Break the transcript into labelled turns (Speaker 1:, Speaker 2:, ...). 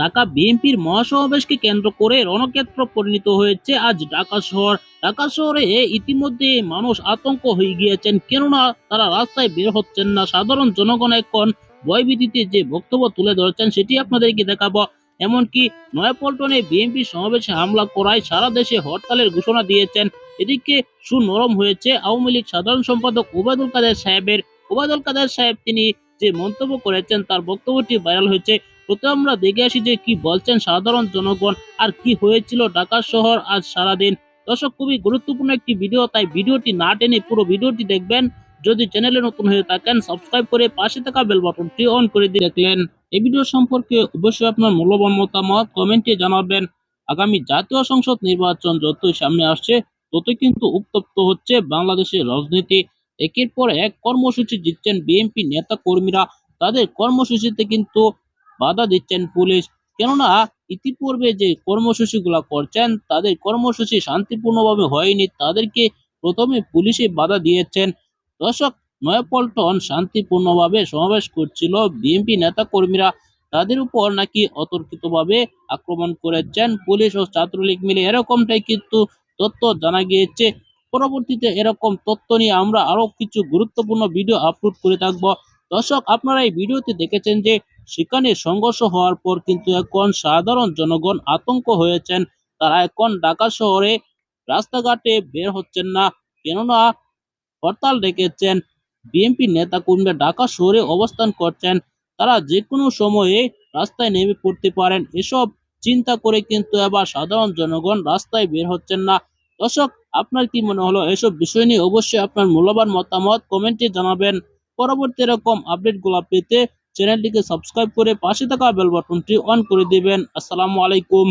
Speaker 1: ঢাকা বিএনপির মহাসমাবেশকে কেন্দ্র করে রণক্ষেত্র পরিণত হয়েছে আজ ঢাকা শহর। ঢাকা শহরে ইতিমধ্যে মানুষ আতঙ্ক হয়ে গিয়েছেন, কেননা তারা রাস্তায় বের হচ্ছেন না। সাধারণ জনগণ এখন ভয়ভীতিতে যে বক্তব্য তুলে ধরছেন, সেটি আপনাদেরকে দেখাবো। এমনকি নয়াপল্টনে বিএনপি সমাবেশে হামলা করায় সারা দেশে হরতালের ঘোষণা দিয়েছেন। এদিকে সুনরম হয়েছে আওয়ামী লীগ সাধারণ সম্পাদক ওবায়দুল কাদের সাহেবের। ওবায়দুল কাদের সাহেব তিনি যে মন্তব্য করেছেন, তার বক্তব্যটি ভাইরাল হয়েছে। প্রথমে আমরা দেখে আসি যে কি বলছেন সাধারণ জনগণ আর কি হয়েছিল ঢাকা শহর আজ সারাদিন। দর্শক, খুবই গুরুত্বপূর্ণ একটি ভিডিও, তাই ভিডিওটি না টেনে পুরো ভিডিওটি দেখবেন। যদি চ্যানেলে নতুন হয়ে থাকেন সাবস্ক্রাইব করে পাশে থাকা বেল বাটনটি অন করে দিয়ে দেখলেন। এই ভিডিও সম্পর্কে অবশ্যই আপনার মূল্যবান মতামত কমেন্টে জানাবেন। আগামী জাতীয় সংসদ নির্বাচন যতই সামনে আসছে, ততই কিন্তু উত্তপ্ত হচ্ছে বাংলাদেশের রাজনীতি। একের পর এক কর্মসূচি দিচ্ছেন বিএনপি নেতা কর্মীরা তাদের কর্মসূচিতে কিন্তু বাধা দিচ্ছেন পুলিশ। কেননা ইতিপূর্বে যে কর্মসূচিগুলো করছেন, তাদের কর্মসূচি শান্তিপূর্ণভাবে হয়নি। তাদেরকে প্রথমে পুলিশে বাধা দিয়েছেন। দর্শক, নয়াপল্টন শান্তিপূর্ণভাবে সমাবেশ করছিল বিএনপি নেতা কর্মীরা তাদের উপর নাকি অতর্কিতভাবে আক্রমণ করেছেন পুলিশ ও ছাত্রলীগ মিলে। এরকমটাই কিন্তু তথ্য জানা গিয়েছে। পরবর্তীতে এরকম তথ্য নিয়ে আমরা আরও কিছু গুরুত্বপূর্ণ ভিডিও আপলোড করে থাকব। দর্শক, আপনারা এই ভিডিওতে দেখেছেন যে সেখানে সংঘর্ষ হওয়ার পর কিন্তু এখন সাধারণ জনগণ আতঙ্ক হয়েছেন। তারা এখন ঢাকা শহরে রাস্তাঘাটে বের হচ্ছেন না। কেননা হরতাল ডেকেছেন। বিএনপি নেতা কর্মীরা ঢাকা শহরে অবস্থান করছেন। তারা যে কোনো সময়ে রাস্তায় নেমে পড়তে পারেন। এসব চিন্তা করে কিন্তু এবার সাধারণ জনগণ রাস্তায় বের হচ্ছেন না। দর্শক, আপনার কি মনে হলো? এসব বিষয় নিয়ে অবশ্যই আপনার মূল্যবান মতামত কমেন্টে জানাবেন। পরবর্তী এরকম আপডেটগুলো পেতে চ্যানেলটিকে সাবস্ক্রাইব করে পাশে থাকা বেল বাটনটি অন করে দিবেন। আসসালামু আলাইকুম।